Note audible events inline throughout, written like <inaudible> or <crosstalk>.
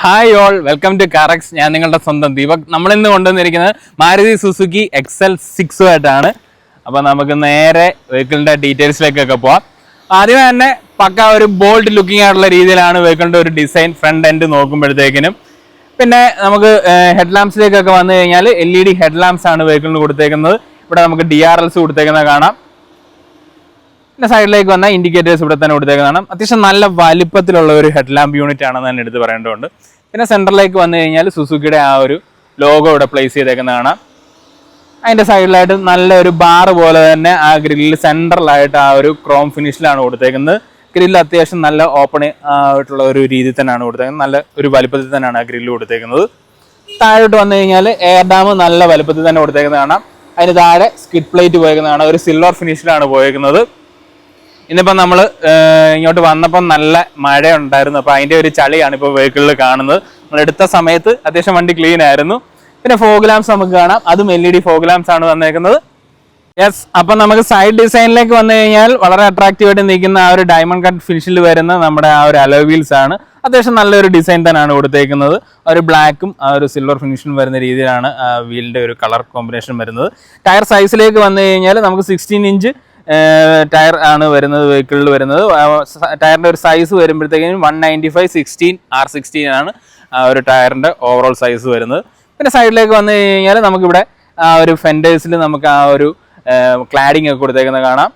Hi all welcome to Carax ഞാൻ നിങ്ങളുടെ സ്വന്തം ദീപക്. നമ്മൾ ഇന്ന് കൊണ്ടുവന്നിരിക്കുന്നത് മാരുതി സുസുക്കി എക്സൽ സിക്സ് ആയിട്ടാണ്. അപ്പോൾ നമുക്ക് നേരെ വെഹിക്കിളിന്റെ ഡീറ്റെയിൽസിലേക്കൊക്കെ പോവാം. ആദ്യമേ തന്നെ പക്ക ഒരു ബോൾഡ് ലുക്കിംഗ് ആയിട്ടുള്ള രീതിയിലാണ് വെഹിക്കിളിന്റെ ഒരു ഡിസൈൻ ഫ്രണ്ട് എൻഡ് നോക്കുമ്പോഴത്തേക്കിനും. പിന്നെ നമുക്ക് ഹെഡ് ലാംസിലേക്കൊക്കെ വന്നു കഴിഞ്ഞാൽ L E D head lamps ആണ് വെഹിക്കിളിന് കൊടുത്തേക്കുന്നത്. ഇവിടെ നമുക്ക് ഡി ആർ എൽസ് കൊടുത്തേക്കുന്നത് കാണാം. പിന്നെ സൈഡിലേക്ക് വന്ന ഇൻഡിക്കേറ്റേഴ്സ് ഇവിടെ തന്നെ കൊടുത്തേക്കുന്നതാണ്. അത്യാവശ്യം നല്ല വലിപ്പത്തിലുള്ള ഒരു ഹെഡ് ലാമ്പ് യൂണിറ്റ് ആണെന്ന് തന്നെ എടുത്ത് പറയേണ്ടതുണ്ട്. പിന്നെ സെന്ററിലേക്ക് വന്നു കഴിഞ്ഞാൽ സുസുക്കിയുടെ ആ ഒരു ലോഗോ ഇവിടെ പ്ലേസ് ചെയ്തേക്കുന്നതാണ്. അതിന്റെ സൈഡിലായിട്ട് നല്ല ഒരു ബാർ പോലെ തന്നെ ആ ഗ്രില്ലിൽ സെൻട്രലായിട്ട് ആ ഒരു ക്രോം ഫിനിഷിലാണ് കൊടുത്തേക്കുന്നത്. ഗ്രില്ല് അത്യാവശ്യം നല്ല ഓപ്പൺ ആയിട്ടുള്ള ഒരു രീതിയിൽ തന്നെയാണ് കൊടുത്തേക്കുന്നത്. നല്ല ഒരു വലിപ്പത്തിൽ തന്നെയാണ് ആ ഗ്രില്ല് കൊടുത്തേക്കുന്നത്. താഴോട്ട് വന്നു കഴിഞ്ഞാൽ എയർ ഡാം നല്ല വലുപ്പത്തിൽ തന്നെ കൊടുത്തേക്കുന്നത് കാണാം അതിന് താഴെ സ്കിഡ് പ്ലേറ്റ് പോയേക്കുന്നതാണ്. ഒരു സിൽവർ ഫിനിഷിലാണ് പോയേക്കുന്നത്. ഇന്നിപ്പം നമ്മൾ ഇങ്ങോട്ട് വന്നപ്പം നല്ല മഴ ഉണ്ടായിരുന്നു അപ്പോൾ അതിന്റെ ഒരു ചളിയാണ് ഇപ്പോൾ വെഹിക്കിളിൽ കാണുന്നത്. നമ്മൾ എടുത്ത സമയത്ത് അത്യാവശ്യം വണ്ടി ക്ലീൻ ആയിരുന്നു. പിന്നെ ഫോഗ് ലാംസ് നമുക്ക് കാണാം. അതും L E D fog lamps ആണ് വന്നേക്കുന്നത്. യെസ് അപ്പം നമുക്ക് സൈഡ് ഡിസൈനിലേക്ക് വന്നു കഴിഞ്ഞാൽ വളരെ അട്രാക്റ്റീവ് ആയിട്ട് നിൽക്കുന്ന ആ ഒരു ഡയമണ്ട് കട്ട് ഫിനിഷിൽ വരുന്ന നമ്മുടെ ആ ഒരു അലോ വീൽസ് ആണ്. അത്യാവശ്യം നല്ലൊരു ഡിസൈൻ തന്നെയാണ് കൊടുത്തേക്കുന്നത്. ഒരു ബ്ലാക്കും ആ ഒരു സിൽവർ ഫിനിഷും വരുന്ന രീതിയിലാണ് വീലിന്റെ ഒരു കളർ കോമ്പിനേഷൻ വരുന്നത്. ടയർ സൈസിലേക്ക് വന്നു കഴിഞ്ഞാൽ നമുക്ക് സിക്സ്റ്റീൻ ഇഞ്ച് ടയർ ആണ് വരുന്നത് വെഹിക്കിളിൽ വരുന്നത്. ടയറിന്റെ ഒരു സൈസ് വരുമ്പോഴത്തേക്കും one ninety five sixteen R sixteen ആണ് ആ ഒരു ടയറിന്റെ ഓവറോൾ സൈസ് വരുന്നത്. പിന്നെ സൈഡിലേക്ക് വന്നു കഴിഞ്ഞാൽ നമുക്കിവിടെ ആ ഒരു ഫെൻഡേഴ്സിൽ നമുക്ക് ആ ഒരു ക്ലാഡിംഗ് ഒക്കെ കൊടുത്തേക്കുന്നത് കാണാം.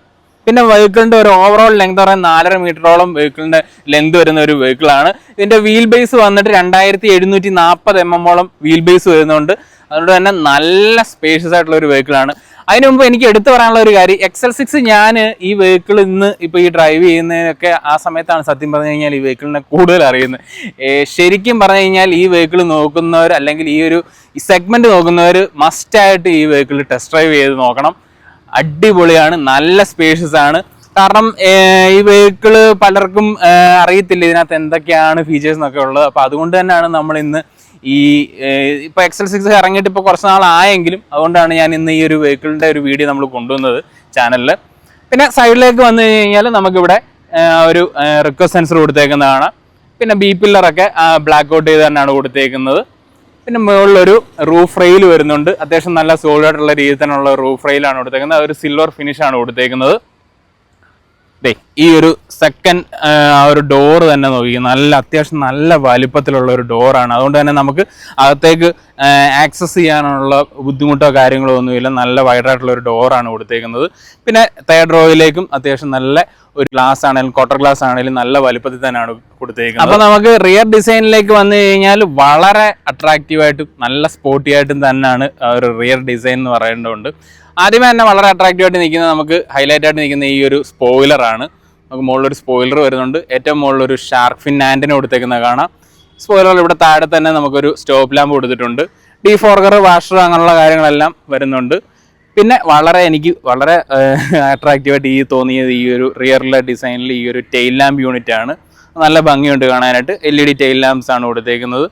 പിന്നെ വെഹിക്കിളിന്റെ ഒരു ഓവറോൾ ലെങ്ത് പറയാൻ നാലര മീറ്ററോളം വെഹിക്കിളിന്റെ ലെങ്ത് വരുന്ന ഒരു വെഹിക്കിളാണ് ഇതിന്റെ വീൽ ബേസ് വന്നിട്ട് രണ്ടായിരത്തി എഴുന്നൂറ്റി നാൽപ്പത് എം എമ്മോളം വീൽ ബേസ് വരുന്നുണ്ട്. അതുകൊണ്ട് തന്നെ നല്ല സ്പേഷ്യസ് ആയിട്ടുള്ള ഒരു വെഹിക്കിളാണ് അതിനു മുമ്പ് എനിക്ക് എടുത്തു പറയാനുള്ള ഒരു കാര്യം എക്സൽ സിക്സ് ഞാൻ ഈ വെഹിക്കിൾ ഇന്ന് ഇപ്പോൾ ഈ ഡ്രൈവ് ചെയ്യുന്നതിനൊക്കെ ആ സമയത്താണ് സത്യം പറഞ്ഞു കഴിഞ്ഞാൽ ഈ വെഹിക്കിളിനെ കൂടുതൽ അറിയുന്നത്. ശരിക്കും പറഞ്ഞു കഴിഞ്ഞാൽ ഈ വെഹിക്കിൾ നോക്കുന്നവർ അല്ലെങ്കിൽ ഈ ഒരു സെഗ്മെന്റ് നോക്കുന്നവർ മസ്റ്റായിട്ട് ഈ വെഹിക്കിൾ ടെസ്റ്റ് ഡ്രൈവ് ചെയ്ത് നോക്കണം. അടിപൊളിയാണ് നല്ല സ്പേഷ്യസ് ആണ്. കാരണം ഈ വെഹിക്കിൾ പലർക്കും അറിയത്തില്ല ഇതിനകത്ത് എന്തൊക്കെയാണ് ഫീച്ചേഴ്സ് എന്നൊക്കെ ഉള്ളത്. അപ്പോൾ അതുകൊണ്ട് തന്നെയാണ് നമ്മൾ ഇന്ന് ഈ ഇപ്പോൾ ഇപ്പൊ എക്സൽ സിക്സ് ഇറങ്ങിയിട്ട് ഇപ്പോൾ കുറച്ച് നാളായെങ്കിലും അതുകൊണ്ടാണ് ഞാൻ ഇന്ന് ഈ ഒരു വെഹിക്കിളിന്റെ ഒരു വീഡിയോ നമ്മൾ കൊണ്ടുവന്നത് ചാനലിൽ പിന്നെ സൈഡിലേക്ക് വന്നു കഴിഞ്ഞാൽ നമുക്കിവിടെ ഒരു റിക്വസ്റ്റ് സെൻസർ കൊടുത്തേക്കുന്നതാണ്. പിന്നെ ബി പില്ലറൊക്കെ ബ്ലാക്ക് ഔട്ട് ചെയ്ത് തന്നെയാണ് കൊടുത്തേക്കുന്നത്. പിന്നെ മുകളിലൊരു റൂഫ് റെയിൽ വരുന്നുണ്ട്. അത്യാവശ്യം നല്ല സോളിഡായിട്ടുള്ള രീതിയിൽ തന്നെയുള്ള റൂഫ് റെയിലാണ് കൊടുത്തേക്കുന്നത്. ഒരു സിൽവർ ഫിനിഷ് ആണ് കൊടുത്തേക്കുന്നത്. ദേ ഈ ഒരു സെക്കൻഡ് ആ ഒരു ഡോർ തന്നെ നോക്കി. നല്ല അത്യാവശ്യം നല്ല വലിപ്പത്തിലുള്ള ഒരു ഡോറാണ് അതുകൊണ്ട് തന്നെ നമുക്ക് അകത്തേക്ക് ആക്സസ് ചെയ്യാനുള്ള ബുദ്ധിമുട്ടോ കാര്യങ്ങളോ ഒന്നുമില്ല. നല്ല വൈഡായിട്ടുള്ള ഒരു ഡോറാണ് കൊടുത്തേക്കുന്നത്. പിന്നെ തേർഡ് റോയിലേക്കും അത്യാവശ്യം നല്ല ഒരു ഗ്ലാസ് ആണെങ്കിലും ക്വാർട്ടർ ഗ്ലാസ് ആണെങ്കിലും നല്ല വലിപ്പത്തിൽ തന്നെയാണ് കൊടുത്തേക്കുന്നത്. അപ്പോൾ നമുക്ക് റിയർ ഡിസൈനിലേക്ക് വന്നു കഴിഞ്ഞാൽ വളരെ അട്രാക്റ്റീവായിട്ടും നല്ല സ്പോർട്ടി ആയിട്ടും തന്നെയാണ് ഒരു റിയർ ഡിസൈൻ എന്ന് പറയേണ്ടതുണ്ട് ആദ്യമേ തന്നെ വളരെ അട്രാക്റ്റീവ് ആയിട്ട് നിൽക്കുന്നത് നമുക്ക് ഹൈലൈറ്റ് ആയിട്ട് നിൽക്കുന്ന ഈ ഒരു സ്പോയിലറാണ് നമുക്ക് മുകളിലൊരു സ്പോയിലർ വരുന്നുണ്ട്. ഏറ്റവും മുകളിലൊരു ഷാർക്ക് ഫിൻ ആന്റിന് കൊടുത്തേക്കുന്നത് കാണാം. സ്പോയിലർ ഇവിടെ താഴെ തന്നെ നമുക്കൊരു സ്റ്റോപ്പ് ലാമ്പ് കൊടുത്തിട്ടുണ്ട്. ഡി ഫോർഗർ വാഷർ അങ്ങനെയുള്ള കാര്യങ്ങളെല്ലാം വരുന്നുണ്ട്. പിന്നെ വളരെ എനിക്ക് വളരെ അട്രാക്റ്റീവായിട്ട് ഈ തോന്നിയത് ഈ ഒരു റിയറിലെ ഡിസൈനിൽ ഈ ഒരു ടെയിൽ ലാമ്പ് യൂണിറ്റ് ആണ്. നല്ല ഭംഗിയുണ്ട് കാണാനായിട്ട്. L E D tail lamps ആണ് കൊടുത്തേക്കുന്നത്.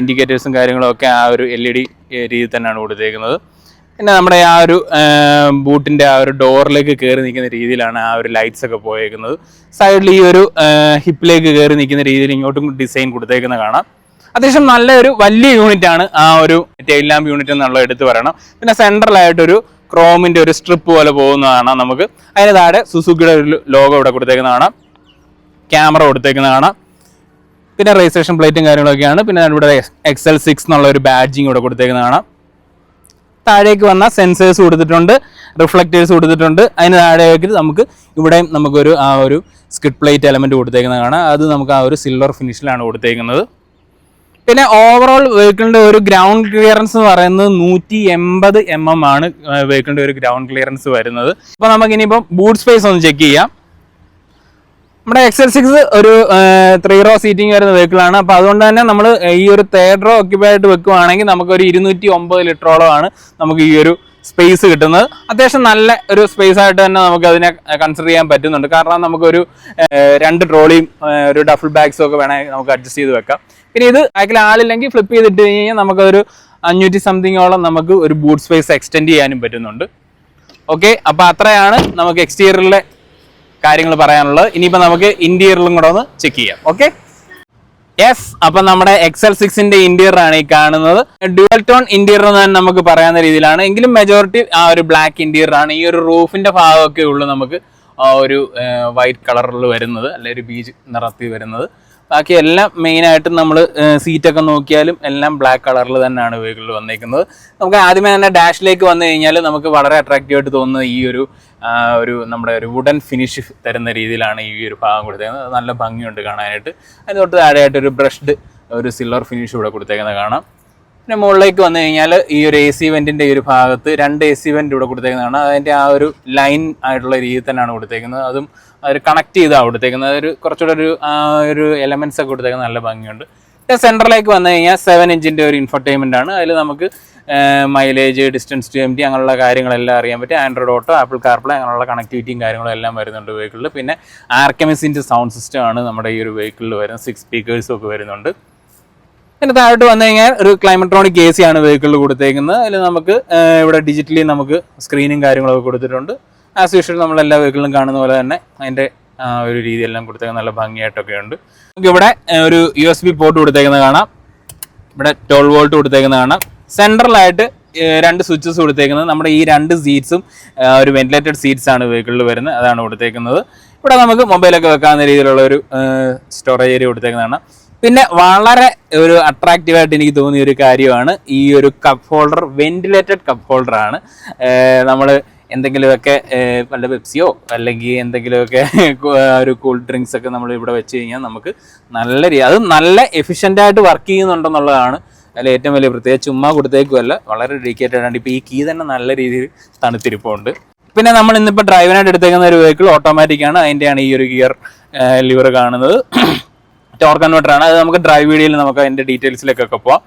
ഇൻഡിക്കേറ്റേഴ്സും കാര്യങ്ങളും ഒക്കെ ആ ഒരു എൽ ഇ ഡി രീതിയിൽ തന്നെയാണ് കൊടുത്തേക്കുന്നത്. പിന്നെ നമ്മുടെ ആ ഒരു ബൂട്ടിന്റെ ആ ഒരു ഡോറിലേക്ക് കയറി നിൽക്കുന്ന രീതിയിലാണ് ആ ഒരു ലൈറ്റ്സ് ഒക്കെ പോയേക്കുന്നത്. സൈഡിൽ ഈ ഒരു ഹിപ്പിലേക്ക് കയറി നിൽക്കുന്ന രീതിയിൽ ഇങ്ങോട്ടും ഡിസൈൻ കൊടുത്തേക്കുന്നത് കാണാം. അത്യാവശ്യം നല്ലൊരു വലിയ യൂണിറ്റ് ആണ് ആ ഒരു ടെയിൽ ലാമ്പ് യൂണിറ്റ് എന്നുള്ള എടുത്തു പറയണം. പിന്നെ സെൻട്രലായിട്ടൊരു ക്രോമിന്റെ ഒരു സ്ട്രിപ്പ് പോലെ പോകുന്നതാണ് നമുക്ക്. അതിന് താഴെ സുസുക്കിയുടെ ഒരു ലോഗോ ഇവിടെ കൊടുത്തേക്കുന്ന കാണാം. ക്യാമറ കൊടുത്തേക്കുന്ന കാണാം. പിന്നെ രജിസ്ട്രേഷൻ പ്ലേറ്റും കാര്യങ്ങളൊക്കെയാണ്. പിന്നെ ഇവിടെ എക്സൽ സിക്സ് എന്നുള്ള ഒരു ബാഡ്ജിങ് ഇവിടെ കൊടുത്തേക്കുന്ന കാണാം. താഴേക്ക് വന്ന സെൻസേഴ്സ് കൊടുത്തിട്ടുണ്ട് റിഫ്ലക്റ്റേഴ്സ് കൊടുത്തിട്ടുണ്ട്. അതിന് താഴേക്ക് നമുക്ക് ഇവിടെയും നമുക്കൊരു ആ ഒരു സ്കിഡ് പ്ലേറ്റ് എലമെന്റ് കൊടുത്തേക്കുന്നത് കാണാം. അത് നമുക്ക് ആ ഒരു സിൽവർ ഫിനിഷിലാണ് കൊടുത്തേക്കുന്നത്. പിന്നെ ഓവറോൾ വെഹിക്കിളിന്റെ ഒരു ഗ്രൗണ്ട് ക്ലിയറൻസ് എന്ന് പറയുന്നത് നൂറ്റി എൺപത് എം എം ആണ് വെഹിക്കിളിന്റെ ഒരു ഗ്രൗണ്ട് ക്ലിയറൻസ് വരുന്നത്. അപ്പോൾ നമുക്ക് ബൂട്ട് സ്പേസ് ഒന്ന് ചെക്ക് ചെയ്യാം. നമ്മുടെ എക്സൽ സിക്സ് ഒരു ത്രീ റോ സീറ്റിംഗ് വരുന്ന വെഹിക്കിളാണ് അപ്പോൾ അതുകൊണ്ട് തന്നെ നമ്മൾ ഈ ഒരു തേർഡ് റോ ഓക്യുപ്പൈ ആയിട്ട് വെക്കുവാണെങ്കിൽ നമുക്ക് ഒരു ഇരുന്നൂറ്റി ഒമ്പത് ലിറ്ററോളമാണ് നമുക്ക് ഈ ഒരു സ്പേസ് കിട്ടുന്നത്. അത്യാവശ്യം നല്ല ഒരു സ്പേസ് ആയിട്ട് തന്നെ നമുക്ക് അതിനെ കൺസിഡർ ചെയ്യാൻ പറ്റുന്നുണ്ട്. കാരണം നമുക്കൊരു രണ്ട് ട്രോളിയും ഒരു ഡഫിൾ ബാഗ്സും ഒക്കെ വേണമെങ്കിൽ നമുക്ക് അഡ്ജസ്റ്റ് ചെയ്ത് വെക്കാം. പിന്നെ ഇത് ബാക്കിൽ ആളില്ലെങ്കിൽ ഫ്ലിപ്പ് ചെയ്തിട്ട് കഴിഞ്ഞാൽ നമുക്കൊരു അഞ്ഞൂറ്റി സംതിങ്ങോളം നമുക്ക് ഒരു ബൂട്ട് സ്പേസ് എക്സ്റ്റെൻഡ് ചെയ്യാനും പറ്റുന്നുണ്ട്. ഓക്കെ അപ്പോൾ അത്രയാണ് നമുക്ക് എക്സ്റ്റീരിയറിലെ കാര്യങ്ങൾ പറയാനുള്ളത്. ഇനിയിപ്പോൾ നമുക്ക് ഇന്റീരിയറിലും കൂടെ ഒന്ന് ചെക്ക് ചെയ്യാം. ഓക്കെ യെസ് അപ്പൊ നമ്മുടെ എക്സൽ സിക്സിന്റെ ഇന്റീരിയർ ആണ് ഈ കാണുന്നത്. ഡ്യുവൽ ടോൺ ഇന്റീരിയർ എന്ന് തന്നെ നമുക്ക് പറയാവുന്ന രീതിയിലാണ്. എങ്കിലും മെജോറിറ്റി ആ ഒരു ബ്ലാക്ക് ഇന്റീരിയർ ആണ് ഈ ഒരു റൂഫിന്റെ ഭാഗമൊക്കെ ഉള്ളൂ നമുക്ക് ആ ഒരു വൈറ്റ് കളറിൽ വരുന്നത്. അല്ലെ ഒരു ബീച്ച് നിറത്തിൽ വരുന്നത്. ബാക്കി എല്ലാം മെയിനായിട്ടും നമ്മൾ സീറ്റൊക്കെ നോക്കിയാലും എല്ലാം ബ്ലാക്ക് കളറിൽ തന്നെയാണ് വെഹിക്കിളിൽ വന്നേക്കുന്നത്. നമുക്ക് ആദ്യമേ തന്നെ ഡാഷിലേക്ക് വന്നു കഴിഞ്ഞാൽ നമുക്ക് വളരെ അട്രാക്റ്റീവ് ആയിട്ട് തോന്നുന്നത് ഈ ഒരു ഒരു നമ്മുടെ ഒരു വുഡൻ ഫിനിഷ് തരുന്ന രീതിയിലാണ് ഈ ഒരു ഭാഗം കൊടുത്തേക്കുന്നത്. നല്ല ഭംഗിയുണ്ട് കാണാനായിട്ട്. അതിന് തൊട്ട് താഴെയായിട്ട് ഒരു ബ്രഷ്ഡ് ഒരു സിൽവർ ഫിനിഷ് ഇവിടെ കൊടുത്തേക്കുന്നത് കാണാം. പിന്നെ മുകളിലേക്ക് വന്നു കഴിഞ്ഞാൽ ഈ ഒരു എ സി വെന്റിന്റെ ഈ ഒരു ഭാഗത്ത് രണ്ട് എ സി വെന്റ് ഇവിടെ കൊടുത്തേക്കുന്നതാണ്. അതിന്റെ ആ ഒരു ലൈൻ ആയിട്ടുള്ള രീതിയിൽ തന്നെയാണ് കൊടുത്തേക്കുന്നത്. അതും ഒരു കണക്ട് ചെയ്താണ് കൊടുത്തേക്കുന്നത്. ഒരു കുറച്ചുകൂടെ ഒരു ഒരു എലമെൻസ് ഒക്കെ കൊടുത്തേക്കുന്നത് നല്ല ഭംഗിയുണ്ട്. പിന്നെ സെന്ററിലേക്ക് വന്നു കഴിഞ്ഞാൽ സെവൻ ഇഞ്ചിന്റെ ഒരു ഇൻഫർടൈൻമെന്റ് ആണ്. അതിൽ നമുക്ക് mileage distance to empty അങ്ങനെയുള്ള കാര്യങ്ങളെല്ലാം അറിയാൻ പറ്റും ആൻഡ്രോയിഡ് ഓട്ടോ ആപ്പിൾ കാർപ്ലേ അങ്ങനെയുള്ള കണക്ടിവിറ്റിയും കാര്യങ്ങളും എല്ലാം വരുന്നുണ്ട് വെഹിക്കിളിൽ പിന്നെ ആർക്കമിസിന്റെ സൗണ്ട് സിസ്റ്റം ആണ് നമ്മുടെ ഈ ഒരു വെഹിക്കിളിൽ വരുന്നത്. സിക്സ് സ്പീക്കേഴ്സും ഒക്കെ വരുന്നുണ്ട്. പിന്നെ താഴോട്ട് വന്നു കഴിഞ്ഞാൽ ഒരു ക്ലൈമട്രോണിക് എ സി ആണ് വെഹിക്കിളിൽ കൊടുത്തേക്കുന്നത്. അതിൽ നമുക്ക് ഇവിടെ ഡിജിറ്റലി നമുക്ക് സ്ക്രീനും കാര്യങ്ങളൊക്കെ കൊടുത്തിട്ടുണ്ട്. ആസ് യൂഷ്വൽ നമ്മൾ എല്ലാ വെഹിക്കിളിലും കാണുന്ന പോലെ തന്നെ അതിന്റെ ഒരു രീതിയെല്ലാം കൊടുത്തേക്കുന്നത് നല്ല ഭംഗിയായിട്ടൊക്കെ ഉണ്ട്. നമുക്ക് ഇവിടെ ഒരു യു എസ് ബി പോർട്ട് കൊടുത്തേക്കുന്നത് കാണാം. ഇവിടെ ട്വൽവ് വോൾട്ട് കൊടുത്തേക്കുന്നത് കാണാം. സെൻട്രലായിട്ട് രണ്ട് സ്വിച്ചസ് കൊടുത്തേക്കുന്നത്. നമ്മുടെ ഈ രണ്ട് സീറ്റ്സും ഒരു വെന്റിലേറ്റഡ് സീറ്റ്സ് ആണ് വെഹിക്കിളിൽ വരുന്നത്. അതാണ് കൊടുത്തേക്കുന്നത്. ഇവിടെ നമുക്ക് മൊബൈലൊക്കെ വെക്കാവുന്ന രീതിയിലുള്ള ഒരു സ്റ്റോറേജ് ഏരിയ കൊടുത്തേക്കുന്നതാണ്. പിന്നെ വളരെ ഒരു അട്രാക്റ്റീവായിട്ട് എനിക്ക് തോന്നിയ ഒരു കാര്യമാണ് ഈ ഒരു cup holder ventilated cup holder ആണ്. നമ്മൾ എന്തെങ്കിലുമൊക്കെ വല്ല പെപ്സിയോ അല്ലെങ്കിൽ എന്തെങ്കിലുമൊക്കെ ഒരു കൂൾ ഡ്രിങ്ക്സ് ഒക്കെ നമ്മൾ ഇവിടെ വെച്ച് കഴിഞ്ഞാൽ നമുക്ക് നല്ല രീതി അത് നല്ല എഫിഷ്യന്റായിട്ട് വർക്ക് ചെയ്യുന്നുണ്ടെന്നുള്ളതാണ് അതിൽ ഏറ്റവും വലിയ പ്രത്യേകിച്ച് ചുമ്മാ കൊടുത്തേക്കുമല്ല വളരെ ഡെഡിക്കേറ്റഡ് ആണ്. ഇപ്പോൾ ഈ കീ തന്നെ നല്ല രീതിയിൽ തണുത്തിരിപ്പുണ്ട്. പിന്നെ നമ്മൾ ഇന്നിപ്പോൾ ഡ്രൈവിനായിട്ട് എടുത്തേക്കുന്ന ഒരു വെഹിക്കിൾ ഓട്ടോമാറ്റിക് ആണ്. അതിന്റെയാണ് ഈ ഒരു ഗിയർ ലിവർ കാണുന്നത്. <clears throat> ടോർക്ക് കൺവെർട്ടർ ആണ്. അത് നമുക്ക് ഡ്രൈവ് വീഡിയോയിൽ നമുക്ക് അതിന്റെ ഡീറ്റെയിൽസിലേക്കൊക്കെ പോവാം.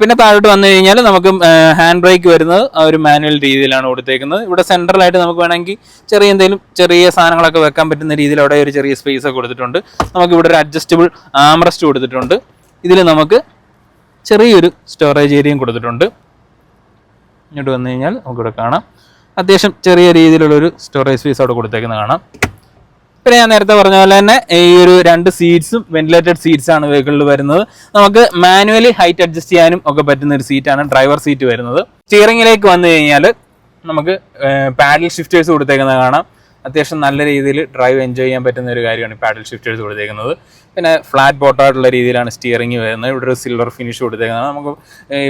പിന്നെ താഴോട്ട് വന്നു കഴിഞ്ഞാൽ നമുക്ക് ഹാൻഡ് ബ്രേക്ക് വരുന്നത് ആ ഒരു മാനുവൽ രീതിയിലാണ് കൊടുത്തേക്കുന്നത്. ഇവിടെ സെൻട്രലായിട്ട് നമുക്ക് വേണമെങ്കിൽ ചെറിയ എന്തെങ്കിലും ചെറിയ സാധനങ്ങളൊക്കെ വെക്കാൻ പറ്റുന്ന രീതിയിൽ അവിടെ ഒരു ചെറിയ സ്പേസ് ഒക്കെ കൊടുത്തിട്ടുണ്ട്. നമുക്ക് ഇവിടെ ഒരു അഡ്ജസ്റ്റബിൾ ആംറസ്റ്റ് കൊടുത്തിട്ടുണ്ട്. ഇതിൽ നമുക്ക് ചെറിയൊരു സ്റ്റോറേജ് ഏരിയയും കൊടുത്തിട്ടുണ്ട്. ഇങ്ങോട്ട് വന്നു കഴിഞ്ഞാൽ നമുക്കിവിടെ കാണാം. അത്യാവശ്യം ചെറിയ രീതിയിലുള്ളൊരു സ്റ്റോറേജ് സ്പേസ് അവിടെ കൊടുത്തേക്കുന്നത് കാണാം. പിന്നെ ഞാൻ നേരത്തെ പറഞ്ഞ പോലെ തന്നെ ഈ ഒരു രണ്ട് സീറ്റ്സും വെന്റിലേറ്റഡ് സീറ്റ്സ് ആണ് വെഹിക്കിളിൽ വരുന്നത്. നമുക്ക് മാനുവലി ഹൈറ്റ് അഡ്ജസ്റ്റ് ചെയ്യാനും ഒക്കെ പറ്റുന്ന ഒരു സീറ്റാണ് ഡ്രൈവർ സീറ്റ് വരുന്നത്. സ്റ്റിയറിംഗിലേക്ക് വന്നു കഴിഞ്ഞാൽ നമുക്ക് പാഡിൽ ഷിഫ്റ്റേഴ്സ് കൊടുത്തേക്കുന്നത് കാണാം. അത്യാവശ്യം നല്ല രീതിയിൽ ഡ്രൈവ് എൻജോയ് ചെയ്യാൻ പറ്റുന്ന ഒരു കാര്യമാണ് പാഡിൽ ഷിഫ്റ്റേഴ്സ് കൊടുത്തേക്കുന്നത്. പിന്നെ ഫ്ലാറ്റ് ബോട്ടായിട്ടുള്ള രീതിയിലാണ് സ്റ്റിയറിംഗ് വരുന്നത്. ഇവിടെ ഒരു സിൽവർ ഫിനിഷ് കൊടുത്തേക്കുന്നത്. നമുക്ക്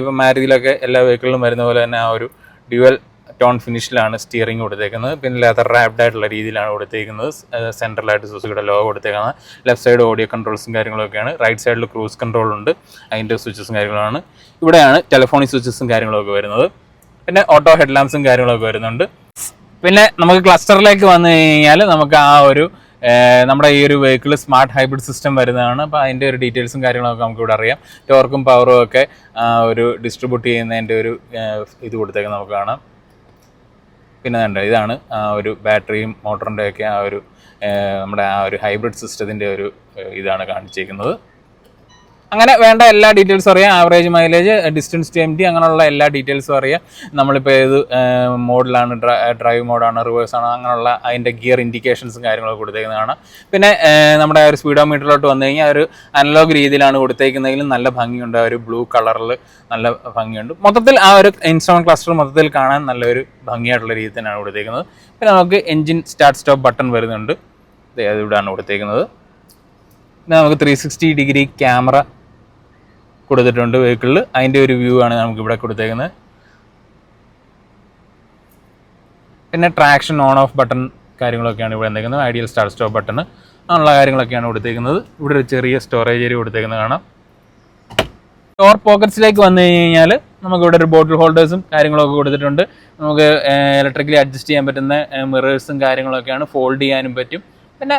ഇപ്പം മാരുതിയിലൊക്കെ എല്ലാ വെഹിക്കിളിലും വരുന്ന പോലെ തന്നെ ആ ഒരു ഡ്യുവൽ ടോൺ ഫിനിഷിലാണ് സ്റ്റിയറിംഗ് കൊടുത്തേക്കുന്നത്. പിന്നെ ലെതർ റാപ്ഡ് ആയിട്ടുള്ള രീതിയിലാണ് കൊടുത്തേക്കുന്നത്. സെൻട്രലായിട്ട് സുസുക്കിയുടെ ലോ കൊടുത്തേക്കുന്നത്. ലെഫ്റ്റ് സൈഡ് ഓഡിയോ കൺട്രോൾസും കാര്യങ്ങളൊക്കെയാണ്. റൈറ്റ് സൈഡിൽ ക്രൂസ് കൺട്രോൾ ഉണ്ട്. അതിന്റെ സ്വിച്ചസും കാര്യങ്ങളാണ്. ഇവിടെയാണ് ടെലിഫോണിക് സ്വിച്ചസും കാര്യങ്ങളൊക്കെ വരുന്നത്. പിന്നെ ഓട്ടോ ഹെഡ് ലാമ്പ്സും കാര്യങ്ങളൊക്കെ വരുന്നുണ്ട്. പിന്നെ നമുക്ക് ക്ലസ്റ്ററിലേക്ക് വന്നു കഴിഞ്ഞാൽ നമുക്ക് ആ ഒരു നമ്മുടെ ഈ ഒരു വെഹിക്കിൾ സ്മാർട്ട് ഹൈബ്രിഡ് സിസ്റ്റം വരുന്നതാണ്. അപ്പോൾ അതിന്റെ ഒരു ഡീറ്റെയിൽസും കാര്യങ്ങളൊക്കെ നമുക്ക് ഇവിടെ അറിയാം. ടോർക്കും പവറും ഒക്കെ ഒരു ഡിസ്ട്രിബ്യൂട്ട് ചെയ്യുന്നതിന്റെ ഒരു ഇത് കൊടുത്തേക്ക് നമുക്ക് കാണാം. പിന്നെ വേണ്ട ഇതാണ് ആ ഒരു ബാറ്ററിയും മോട്ടറിന്റെ ഒക്കെ ആ ഒരു നമ്മുടെ ആ ഒരു ഹൈബ്രിഡ് സിസ്റ്റത്തിന്റെ ഒരു ഇതാണ് കാണിച്ചേക്കുന്നത്. അങ്ങനെ വേണ്ട എല്ലാ ഡീറ്റെയിൽസും അറിയാം. Average mileage distance to empty അങ്ങനെയുള്ള എല്ലാ ഡീറ്റെയിൽസും അറിയാം. നമ്മളിപ്പോൾ ഏത് മോഡിലാണ് ഡ്രൈവ് മോഡാണ് റിവേഴ്സ് ആണ് അങ്ങനെയുള്ള അതിന്റെ ഗിയർ ഇൻഡിക്കേഷൻസും കാര്യങ്ങളൊക്കെ കൊടുത്തേക്കുന്നതാണ്. പിന്നെ നമ്മുടെ ഒരു സ്പീഡോമീറ്ററിലോട്ട് വന്നു കഴിഞ്ഞാൽ ഒരു അനലോഗ് രീതിയിലാണ് കൊടുത്തേക്കുന്നതെങ്കിലും നല്ല ഭംഗിയുണ്ട്. ആ ഒരു ബ്ലൂ കളറിൽ നല്ല ഭംഗിയുണ്ട്. മൊത്തത്തിൽ ആ ഒരു ഇൻസ്ട്രോൺ ക്ലസ്റ്റർ മൊത്തത്തിൽ കാണാൻ നല്ലൊരു ഭംഗിയായിട്ടുള്ള രീതി തന്നെയാണ് കൊടുത്തേക്കുന്നത്. പിന്നെ നമുക്ക് എൻജിൻ സ്റ്റാർട്ട് സ്റ്റോപ്പ് ബട്ടൺ വരുന്നുണ്ട്. ഇവിടെയാണ് കൊടുത്തേക്കുന്നത്. പിന്നെ നമുക്ക് ത്രീ സിക്സ്റ്റി ഡിഗ്രി ക്യാമറ കൊടുത്തിട്ടുണ്ട് വെഹിക്കിളിൽ അതിന്റെ ഒരു വ്യൂ ആണ് നമുക്ക് ഇവിടെ കൊടുത്തേക്കുന്നത്. പിന്നെ ട്രാക്ഷൻ ഓൺ ഓഫ് ബട്ടൺ കാര്യങ്ങളൊക്കെയാണ് ഇവിടെ എന്തെങ്കിലും ഐഡിയൽ സ്റ്റാർട്ട് സ്റ്റോപ്പ് ബട്ടൺ അങ്ങനെയുള്ള കാര്യങ്ങളൊക്കെയാണ് കൊടുത്തേക്കുന്നത്. ഇവിടെ ഒരു ചെറിയ സ്റ്റോറേജ് ഏരിയ കൊടുത്തേക്കുന്നത് കാണാം. ഡോർ പോക്കറ്റ്സിലേക്ക് വന്നു കഴിഞ്ഞാൽ നമുക്കിവിടെ ഒരു ബോട്ടിൽ ഹോൾഡേഴ്സും കാര്യങ്ങളൊക്കെ കൊടുത്തിട്ടുണ്ട്. നമുക്ക് ഇലക്ട്രിക്കലി അഡ്ജസ്റ്റ് ചെയ്യാൻ പറ്റുന്ന മിറേഴ്സും കാര്യങ്ങളൊക്കെയാണ് ഫോൾഡ് ചെയ്യാനും പറ്റും. പിന്നെ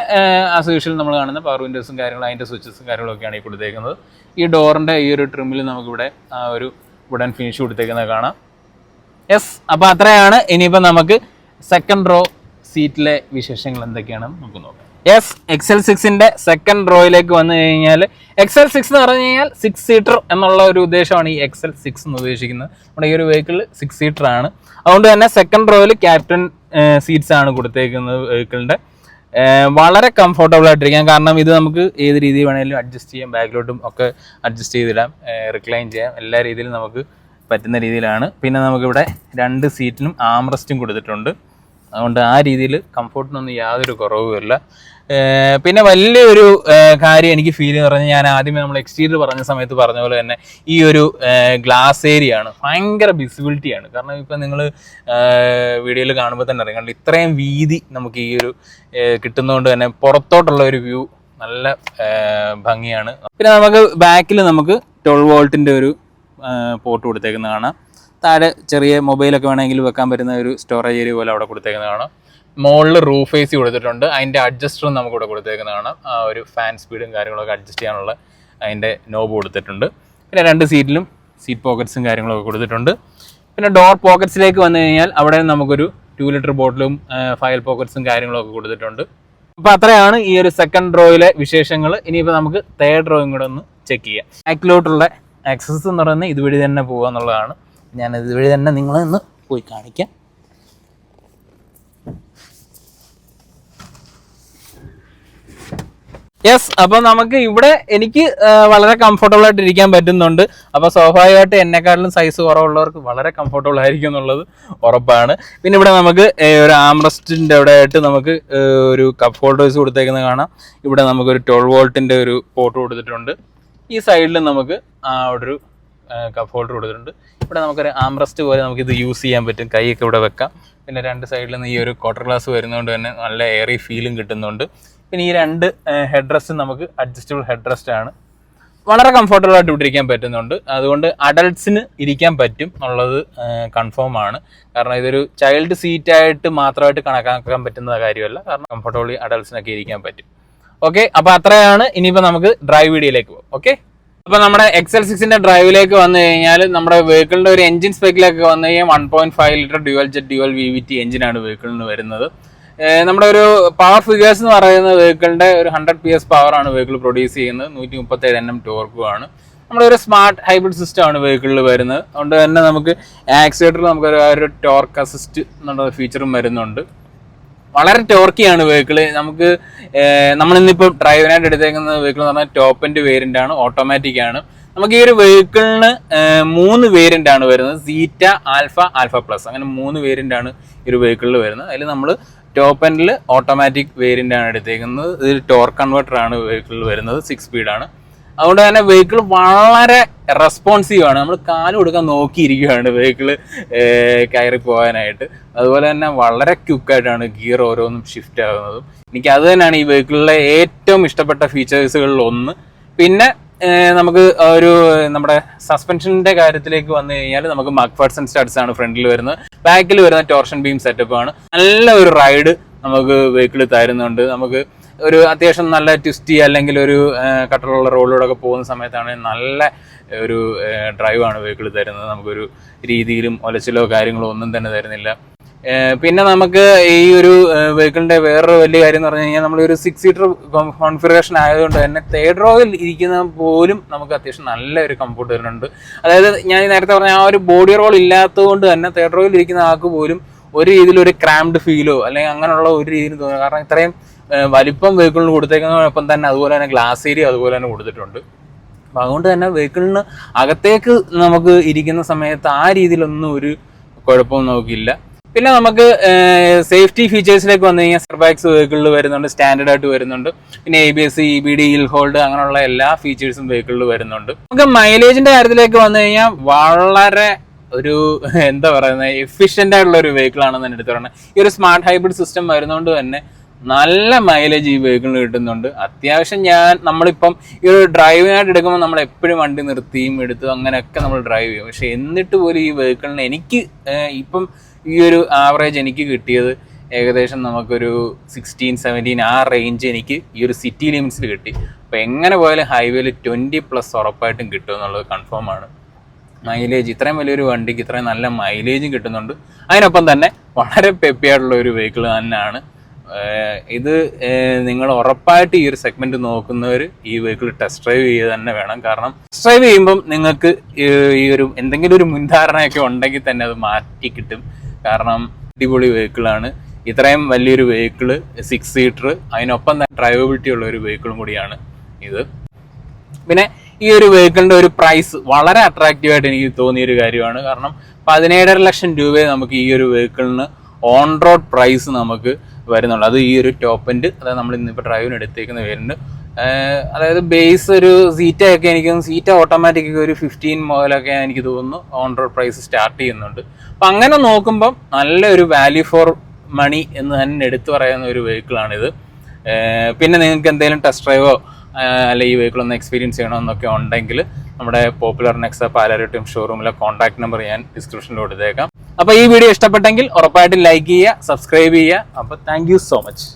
ആസ് യൂഷ്വൽ നമ്മൾ കാണുന്ന പവർ വിൻഡോസും കാര്യങ്ങളും അതിന്റെ സ്വിച്ചസും കാര്യങ്ങളൊക്കെയാണ് ഈ കൊടുത്തേക്കുന്നത്. ഈ ഡോറിന്റെ ഈ ഒരു ട്രിമ്മിൽ നമുക്കിവിടെ ആ ഒരു വുഡൻ ഫിനിഷ് കൊടുത്തേക്കുന്നത് കാണാം. യെസ് അപ്പോൾ അത്രയാണ്. ഇനിയിപ്പോൾ നമുക്ക് സെക്കൻഡ് റോ സീറ്റിലെ വിശേഷങ്ങൾ എന്തൊക്കെയാണെന്ന് നമുക്ക് നോക്കാം. യെസ് എക്സൽ സിക്സിന്റെ സെക്കൻഡ് റോയിലേക്ക് വന്നു കഴിഞ്ഞാൽ എക്സൽ സിക്സ് എന്ന് പറഞ്ഞു കഴിഞ്ഞാൽ സിക്സ് സീറ്റർ എന്നുള്ള ഒരു ഉദ്ദേശമാണ് ഈ എക്സൽ സിക്സ് എന്ന് ഉദ്ദേശിക്കുന്നത്. നമ്മുടെ ഈ ഒരു വെഹിക്കിൾ സിക്സ് സീറ്റർ ആണ്. അതുകൊണ്ട് തന്നെ സെക്കൻഡ് റോയിൽ ക്യാപ്റ്റൻ സീറ്റ്സ് ആണ് കൊടുത്തേക്കുന്നത് വെഹിക്കിളിന്റെ ഏർ വളരെ കംഫർട്ടബിൾ ആയിട്ടിരിക്കാം. കാരണം ഇത് നമുക്ക് ഏത് രീതിയിൽ വേണമെങ്കിലും അഡ്ജസ്റ്റ് ചെയ്യാം. ബാക്കിലോട്ടും ഒക്കെ അഡ്ജസ്റ്റ് ചെയ്തിടാം. റിക്ലൈൻ ചെയ്യാം. എല്ലാ രീതിയിലും നമുക്ക് പറ്റുന്ന രീതിയിലാണ്. പിന്നെ നമുക്കിവിടെ രണ്ട് സീറ്റിനും ആംറസ്റ്റും കൊടുത്തിട്ടുണ്ട്. അതുകൊണ്ട് ആ രീതിയിൽ കംഫർട്ടിനൊന്നും യാതൊരു കുറവുമില്ല. പിന്നെ വലിയൊരു കാര്യം എനിക്ക് ഫീൽ എന്ന് പറഞ്ഞാൽ ഞാൻ ആദ്യമേ നമ്മൾ എക്സ്റ്റീരിയർ പറഞ്ഞ സമയത്ത് പറഞ്ഞ പോലെ തന്നെ ഈ ഒരു ഗ്ലാസ് ഏരിയ ആണ്. ഭയങ്കര വിസിബിലിറ്റി ആണ്. കാരണം ഇപ്പം നിങ്ങൾ വീഡിയോയിൽ കാണുമ്പോൾ തന്നെ അറിയാം. കാരണം ഇത്രയും വീതി നമുക്ക് ഈ ഒരു കിട്ടുന്നതുകൊണ്ട് തന്നെ പുറത്തോട്ടുള്ള ഒരു വ്യൂ നല്ല ഭംഗിയാണ്. പിന്നെ നമുക്ക് ബാക്കിൽ നമുക്ക് ട്വൽവ് വോൾട്ടിന്റെ ഒരു പോർട്ട് കൊടുത്തേക്കുന്നത് കാണാം താഴെ ചെറിയ മൊബൈലൊക്കെ വേണമെങ്കിൽ വെക്കാൻ പറ്റുന്ന ഒരു സ്റ്റോറേജ് ഏരിയ പോലെ അവിടെ കൊടുത്തേക്കുന്നത് കാണാം മുകളിൽ റൂഫ് എ സി കൊടുത്തിട്ടുണ്ട് അതിന്റെ അഡ്ജസ്റ്ററും നമുക്ക് ഇവിടെ കൊടുത്തേക്കുന്നതാണ്. ആ ഒരു ഫാൻ സ്പീഡും കാര്യങ്ങളൊക്കെ അഡ്ജസ്റ്റ് ചെയ്യാനുള്ള അതിന്റെ നോബ് കൊടുത്തിട്ടുണ്ട്. പിന്നെ രണ്ട് സീറ്റിലും സീറ്റ് പോക്കറ്റ്സും കാര്യങ്ങളൊക്കെ കൊടുത്തിട്ടുണ്ട്. പിന്നെ ഡോർ പോക്കറ്റ്സിലേക്ക് വന്നു കഴിഞ്ഞാൽ അവിടെ നമുക്കൊരു ടു ലിറ്റർ ബോട്ടിലും ഫയൽ പോക്കറ്റ്സും കാര്യങ്ങളൊക്കെ കൊടുത്തിട്ടുണ്ട്. അപ്പോൾ അത്രയാണ് ഈ ഒരു സെക്കൻഡ് ഡ്രോയിലെ വിശേഷങ്ങൾ ഇനിയിപ്പോൾ നമുക്ക് തേർഡ് ഡ്രോയും കൂടെ ഒന്ന് ചെക്ക് ചെയ്യാം. ബാക്കിലോട്ടുള്ള ആക്സസ് എന്ന് പറയുന്നത് ഇതുവഴി തന്നെ പോകുക എന്നുള്ളതാണ് ഞാൻ ഇതുവഴി തന്നെ നിങ്ങളെ ഒന്ന് പോയി കാണിക്കാം. യെസ് അപ്പൊ നമുക്ക് ഇവിടെ എനിക്ക് വളരെ കംഫർട്ടബിൾ ആയിട്ട് ഇരിക്കാൻ പറ്റുന്നുണ്ട്. അപ്പൊ സ്വാഭാവികമായിട്ട് എന്നെക്കാട്ടിലും സൈസ് കുറവുള്ളവർക്ക് വളരെ കംഫർട്ടബിൾ ആയിരിക്കും എന്നുള്ളത് ഉറപ്പാണ്. പിന്നെ ഇവിടെ നമുക്ക് ഒരു ആംറസ്റ്റിന്റെ അവിടെ ആയിട്ട് നമുക്ക് ഒരു കപ്പ് ഹോൾഡേഴ്സ് കൊടുത്തേക്കുന്നത് കാണാം. ഇവിടെ നമുക്ക് ഒരു ട്വൽവ് വോൾട്ടിന്റെ ഒരു പോർട്ട് കൊടുത്തിട്ടുണ്ട്. ഈ സൈഡിൽ നമുക്ക് ആ ഒരു കപ്പ് ഹോൾഡർ കൊടുത്തിട്ടുണ്ട്. ഇവിടെ നമുക്കൊരു ആംറസ്റ്റ് പോലെ നമുക്ക് ഇത് യൂസ് ചെയ്യാൻ പറ്റും. കൈയൊക്കെ ഇവിടെ വെക്കാം. പിന്നെ രണ്ട് സൈഡിൽ നിന്ന് ഈ ഒരു ക്വാർട്ടർ ഗ്ലാസ് വരുന്നതുകൊണ്ട് തന്നെ നല്ല എയറി ഫീലും കിട്ടുന്നുണ്ട്. പിന്നെ ഈ രണ്ട് ഹെഡ് റെസ്റ്റ് നമുക്ക് അഡ്ജസ്റ്റബിൾ ഹെഡ് റെസ്റ്റ് ആണ്. വളരെ കംഫർട്ടബിൾ ആയിട്ട് ഇവിടെ ഇരിക്കാൻ പറ്റുന്നുണ്ട്. അതുകൊണ്ട് അഡൾട്ട്സിന് ഇരിക്കാൻ പറ്റും എന്നുള്ളത് കൺഫേം ആണ്. കാരണം ഇതൊരു ചൈൽഡ് സീറ്റ് ആയിട്ട് മാത്രമായിട്ട് കണക്കാക്കാൻ പറ്റുന്ന കാര്യമല്ല. കാരണം കംഫർട്ടബിളി അഡൾട്ട്സിനൊക്കെ ഇരിക്കാൻ പറ്റും. ഓക്കെ അപ്പോൾ അത്രയാണ്. ഇനിയിപ്പോ നമുക്ക് ഡ്രൈവ് വീഡിയോയിലേക്ക് പോകും. ഓക്കെ അപ്പൊ നമ്മുടെ എക്സൽ സിക്സിന്റെ ഡ്രൈവിലേക്ക് വന്നു കഴിഞ്ഞാൽ നമ്മുടെ വെഹിക്കിളിന്റെ ഒരു എഞ്ചിൻ സ്പെക്കിലേക്ക് വന്നു കഴിഞ്ഞാൽ one point five litre dual jet dual V V T എഞ്ചിനാണ് വെഹിക്കിളിന് വരുന്നത്. നമ്മുടെ ഒരു പവർ ഫിഗേഴ്സ് എന്ന് പറയുന്ന വെഹിക്കിളിന്റെ ഒരു ഹൺഡ്രഡ് പി എസ് പവർ ആണ് വെഹിക്കിൾ പ്രൊഡ്യൂസ് ചെയ്യുന്നത്. നൂറ്റി മുപ്പത്തി ഏഴ് എൻ എം ടോർക്കുമാണ് നമ്മുടെ ഒരു സ്മാർട്ട് ഹൈബ്രിഡ് സിസ്റ്റം ആണ് വെഹിക്കിളിൽ വരുന്നത്. അതുകൊണ്ട് തന്നെ നമുക്ക് ആക്സിലേറ്ററിൽ നമുക്ക് ഒരു- ടോർക്ക് അസിസ്റ്റ് എന്നുള്ള ഫീച്ചറും വരുന്നുണ്ട്. വളരെ ടോർക്കിയാണ് വെഹിക്കിൾ നമുക്ക് നമ്മളിന്നിപ്പോൾ ഡ്രൈവറായിട്ട് എടുത്തേക്കുന്ന വെഹിക്കിൾ എന്ന് പറഞ്ഞാൽ ടോപ്പ് എൻഡ് വേരിയന്റ് ആണ് ഓട്ടോമാറ്റിക് ആണ്. നമുക്ക് ഈ ഒരു വെഹിക്കിളിന് മൂന്ന് വേരിയന്റ് ആണ് വരുന്നത്. സീറ്റ ആൽഫ ആൽഫ പ്ലസ് അങ്ങനെ മൂന്ന് വേരിയന്റ് ആണ് ഈ ഒരു വെഹിക്കിളിൽ വരുന്നത്. അതിൽ നമ്മൾ ടോപ്പ് എൻഡിൽ ഓട്ടോമാറ്റിക് വേരിയന്റ് ആണ് എടുത്തേക്കുന്നത്. ഇത് ടോർക്ക് കൺവെർട്ടർ ആണ് വെഹിക്കിളിൽ വരുന്നത്. സിക്സ് സ്പീഡാണ് അതുകൊണ്ട് തന്നെ വെഹിക്കിൾ വളരെ റെസ്പോൺസീവ് ആണ്. നമ്മൾ കാൽ കൊടുക്കാൻ നോക്കിയിരിക്കുകയാണ് വെഹിക്കിൾ കയറി പോകാനായിട്ട്. അതുപോലെ തന്നെ വളരെ ക്യുക്കായിട്ടാണ് ഗിയർ ഓരോന്നും ഷിഫ്റ്റ് ആകുന്നതും. എനിക്ക് അത് തന്നെയാണ് ഈ വെഹിക്കിളിലെ ഏറ്റവും ഇഷ്ടപ്പെട്ട ഫീച്ചേഴ്സുകളിൽ ഒന്ന്. പിന്നെ നമുക്ക് ഒരു നമ്മുടെ സസ്പെൻഷന്റെ കാര്യത്തിലേക്ക് വന്നു കഴിഞ്ഞാൽ നമുക്ക് മക്ഫേർസൺ സ്റ്റാർട്സ് ആണ് ഫ്രണ്ടിൽ വരുന്നത്. ബാക്കിൽ വരുന്ന ടോർഷൻ ബീം സെറ്റപ്പ് ആണ്. നല്ല ഒരു റൈഡ് നമുക്ക് വെഹിക്കിൾ തരുന്നുണ്ട്. നമുക്ക് ഒരു അത്യാവശ്യം നല്ല ട്വിസ്റ്റി അല്ലെങ്കിൽ ഒരു കട്ടറുള്ള റോഡിലൂടെ ഒക്കെ പോകുന്ന സമയത്താണ് നല്ല ഒരു ഡ്രൈവാണ് വെഹിക്കിൾ തരുന്നത്. നമുക്കൊരു രീതിയിലും ഒലച്ചിലോ കാര്യങ്ങളോ ഒന്നും തന്നെ തരുന്നില്ല. പിന്നെ നമുക്ക് ഈ ഒരു വെഹിക്കിളിന്റെ വേറൊരു വലിയ കാര്യം എന്ന് പറഞ്ഞു കഴിഞ്ഞാൽ നമ്മളൊരു സിക്സ് സീറ്റർ കോൺഫിഗറേഷൻ ആയതുകൊണ്ട് തന്നെ തേർഡ് റോയിൽ ഇരിക്കുന്ന പോലും നമുക്ക് അത്യാവശ്യം നല്ല ഒരു കംഫർട്ട് വരുന്നുണ്ട് അതായത് ഞാൻ നേരത്തെ പറഞ്ഞ ആ ഒരു ബോഡി റോൾ ഇല്ലാത്തതുകൊണ്ട് തന്നെ തേർഡ് റോയിൽ ഇരിക്കുന്ന ആൾക്ക് പോലും ഒരു രീതിയിൽ ഒരു ക്രാംഡ് ഫീലോ അല്ലെങ്കിൽ അങ്ങനെയുള്ള ഒരു രീതിയിൽ തോന്നുന്നു കാരണം ഇത്രയും വലിപ്പം വെഹിക്കിളിന് കൊടുത്തേക്കുന്നതിനൊപ്പം തന്നെ അതുപോലെ തന്നെ ഗ്ലാസ് ഏരിയ അതുപോലെ തന്നെ കൊടുത്തിട്ടുണ്ട്. അപ്പം അതുകൊണ്ട് തന്നെ വെഹിക്കിളിന് അകത്തേക്ക് നമുക്ക് ഇരിക്കുന്ന സമയത്ത് ആ രീതിയിലൊന്നും ഒരു കുഴപ്പമൊന്നും നമുക്കില്ല. പിന്നെ നമുക്ക് സേഫ്റ്റി ഫീച്ചേഴ്സിലേക്ക് വന്നു കഴിഞ്ഞാൽ സർബാക്സ് വെഹിക്കിളിൽ വരുന്നുണ്ട് സ്റ്റാൻഡേർഡ് ആയിട്ട് വരുന്നുണ്ട്. പിന്നെ A B S E B D hill hold അങ്ങനെയുള്ള എല്ലാ ഫീച്ചേഴ്സും വെഹിക്കിളിൽ വരുന്നുണ്ട്. നമുക്ക് മൈലേജിന്റെ കാര്യത്തിലേക്ക് വന്നു കഴിഞ്ഞാൽ വളരെ ഒരു എന്താ പറയുന്നത് എഫിഷ്യന്റ് ആയിട്ടുള്ള ഒരു വെഹിക്കിൾ ആണെന്ന് തന്നെ എടുത്തു പറയുന്നത്. ഈ ഒരു സ്മാർട്ട് ഹൈബ്രിഡ് സിസ്റ്റം വരുന്നതുകൊണ്ട് തന്നെ നല്ല മൈലേജ് ഈ വെഹിക്കിളിന് കിട്ടുന്നുണ്ട്. അത്യാവശ്യം ഞാൻ നമ്മളിപ്പം ഈ ഒരു ഡ്രൈവിനായിട്ട് എടുക്കുമ്പോൾ നമ്മൾ എപ്പോഴും വണ്ടി നിർത്തിയും എടുത്തു അങ്ങനെയൊക്കെ നമ്മൾ ഡ്രൈവ് ചെയ്യും. പക്ഷെ എന്നിട്ട് പോലും ഈ വെഹിക്കിളിന് എനിക്ക് ഇപ്പം ഈ ഒരു ആവറേജ് എനിക്ക് കിട്ടിയത് ഏകദേശം നമുക്കൊരു സിക്സ്റ്റീൻ സെവന്റീൻ ആ റേഞ്ച് എനിക്ക് ഈ ഒരു സിറ്റി ലിമിറ്റ്സിൽ കിട്ടി. അപ്പോൾ എങ്ങനെ പോയാലും ഹൈവേയിൽ ട്വന്റി പ്ലസ് ഉറപ്പായിട്ടും കിട്ടും എന്നുള്ളത് കൺഫേം ആണ്. മൈലേജ് ഇത്രയും വലിയൊരു വണ്ടിക്ക് ഇത്രയും നല്ല മൈലേജും കിട്ടുന്നുണ്ട്. അതിനൊപ്പം തന്നെ വളരെ പെപ്പിയായിട്ടുള്ള ഒരു വെഹിക്കിൾ തന്നെയാണ്. ഇത് നിങ്ങൾ ഉറപ്പായിട്ട് ഈ ഒരു സെഗ്മെന്റ് നോക്കുന്നവർ ഈ വെഹിക്കിൾ ടെസ്റ്റ് ഡ്രൈവ് ചെയ്യുക തന്നെ വേണം. കാരണം ടെസ്റ്റ് ഡ്രൈവ് ചെയ്യുമ്പം നിങ്ങൾക്ക് ഈ ഒരു എന്തെങ്കിലും ഒരു മുൻധാരണയൊക്കെ ഉണ്ടെങ്കിൽ തന്നെ അത് മാറ്റി കിട്ടും. കാരണം അടിപൊളി വെഹിക്കിളാണ് ഇത്രയും വലിയൊരു വെഹിക്കിൾ സിക്സ് സീറ്റർ അതിനൊപ്പം തന്നെ ഡ്രൈവബിലിറ്റി ഉള്ള ഒരു വെഹിക്കിളും കൂടിയാണ് ഇത്. പിന്നെ ഈ ഒരു വെഹിക്കിളിന്റെ ഒരു പ്രൈസ് വളരെ അട്രാക്റ്റീവ് ആയിട്ട് എനിക്ക് തോന്നിയ ഒരു കാര്യമാണ്. കാരണം പതിനേഴര ലക്ഷം രൂപയെ നമുക്ക് ഈ ഒരു വെഹിക്കിളിന് ഓൺ റോഡ് പ്രൈസ് നമുക്ക് വരുന്നുള്ളൂ. അത് ഈ ഒരു ടോപ്പ് എൻഡ് അതായത് നമ്മൾ ഇന്നിപ്പോൾ ഡ്രൈവിന് എടുത്തേക്കുന്ന പേരുണ്ട് അതായത് ബേസ് ഒരു സീറ്റ ഒക്കെ എനിക്ക് സീറ്റ ഓട്ടോമാറ്റിക് ഒരു ഫിഫ്റ്റീൻ മുതലൊക്കെ എനിക്ക് തോന്നുന്നു ഓൺ റോഡ് പ്രൈസ് സ്റ്റാർട്ട് ചെയ്യുന്നുണ്ട്. അപ്പം അങ്ങനെ നോക്കുമ്പം നല്ലൊരു വാല്യൂ ഫോർ മണി എന്ന് തന്നെ എടുത്തു പറയുന്ന ഒരു വെഹിക്കിളാണിത് പിന്നെ നിങ്ങൾക്ക് എന്തെങ്കിലും ടെസ്റ്റ് ഡ്രൈവോ അല്ലെ ഈ വെഹിക്കിൾ ഒന്ന് എക്സ്പീരിയൻസ് ചെയ്യണമെന്നൊക്കെ ഉണ്ടെങ്കിൽ നമ്മുടെ പോപ്പുലർ നെക്സ പാലാരിട്ടം ഷോറൂമിലെ കോൺടാക്ട് നമ്പർ ഞാൻ ഡിസ്ക്രിപ്ഷനിൽ കൊടുത്തേക്കാം അപ്പോൾ ഈ വീഡിയോ ഇഷ്ടപ്പെട്ടെങ്കിൽ ഉറപ്പായിട്ടും ലൈക്ക് ചെയ്യുക സബ്സ്ക്രൈബ് ചെയ്യുക. അപ്പോൾ താങ്ക് സോ മച്ച്